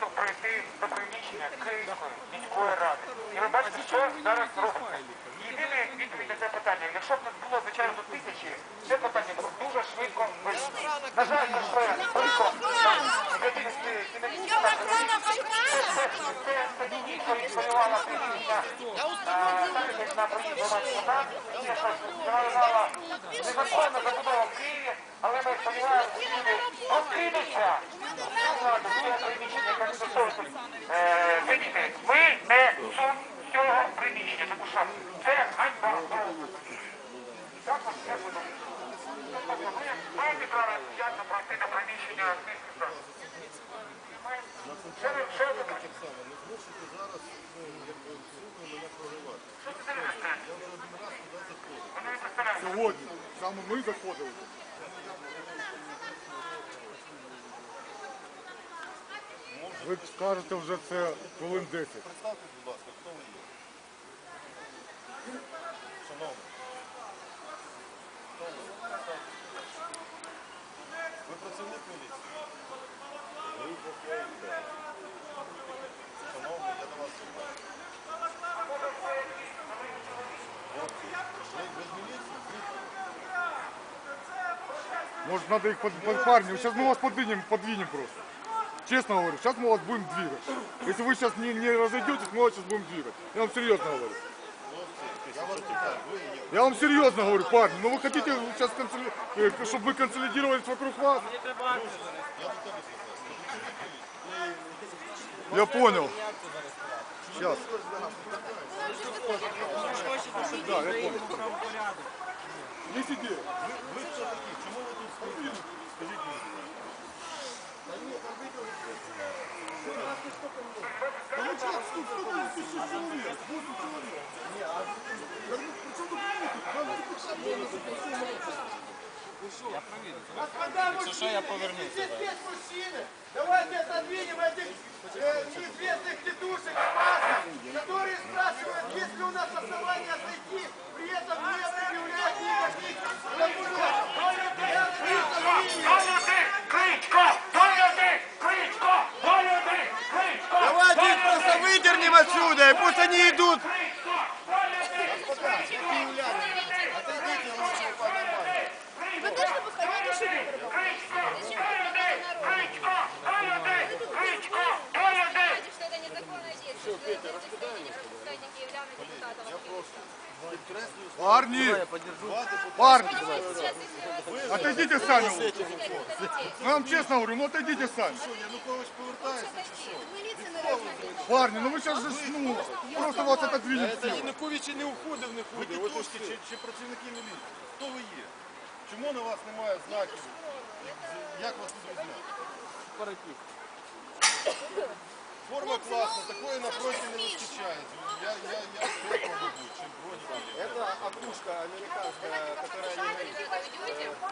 просто прийти до приміщення Київської міської ради. І ви бачите, що зараз робиться. Єдине відповідь на це питання, якщо б нас було, звичайно, тисячі, це питання було дуже швидко вирішено. На жаль, це 57 це відповідь воювала захист на проїзд громадського транспорту, і що сказала незаконна забудова в Києві, але ми сподіваємося, що люди розкинуться. Ладно, це приміщення, яке не стосується. Е, Видите, ви не суть цього приміщення, тому що це ганьба. Так, от, як ви думаєте? Тобто ви маєте право ясно пройти до приміщення Київської ради? Що ви, що ви думаєте? Що це за люди? Вони не представляють. Сьогодні саме ми заходили. Ви скажете вже це хвилин 10. Представте, будь ласка, хто ви є? Шановний. Хто ви? Представтеся. Ви працівник міліції? Шановний, я до вас звертаюся. Хлопці, ви без міліції? Может, надо их под, под парни. Сейчас мы вас подвинем, подвинем просто. Честно говорю, сейчас мы вас будем двигать. Если вы сейчас не, не разойдетесь, мы вас сейчас будем двигать. Я вам серьезно говорю. Хлопці, я вас питаю, ви є Я вам серьезно говорю, парни. Ну вы хотите сейчас, чтобы мы консолидировались вокруг вас? Я до тебе звертаюся. Я понял. Сейчас. Да, я понял. Не сиди. Ви, ви хто такі? Чому ви тут стоїте? Скажіть мені. будь ласка. Если что, я повернусь. мужчины, давайте отодвинем этих э, неизвестных тетушек опасных, которые спрашивают, есть ли у нас основания зайти, при этом не предъявляют никаких документов. отсюда, пусть они идут. Все, Петя, раскидай Парни! Парни! Отойдите сами. Ну, я вам честно говорю, ну отойдите сами. Парни, ну вы сейчас же, ну, просто вас отодвинем Це все. Янукович і не уходив, не ходив. Ви тітушки чи, чи працівники міліції? Хто ви є? Чому на вас немає знаків? Як вас тут візьмете? Форма класна, такої на фронті не вистачає. Я, опушка американская, которая не горит.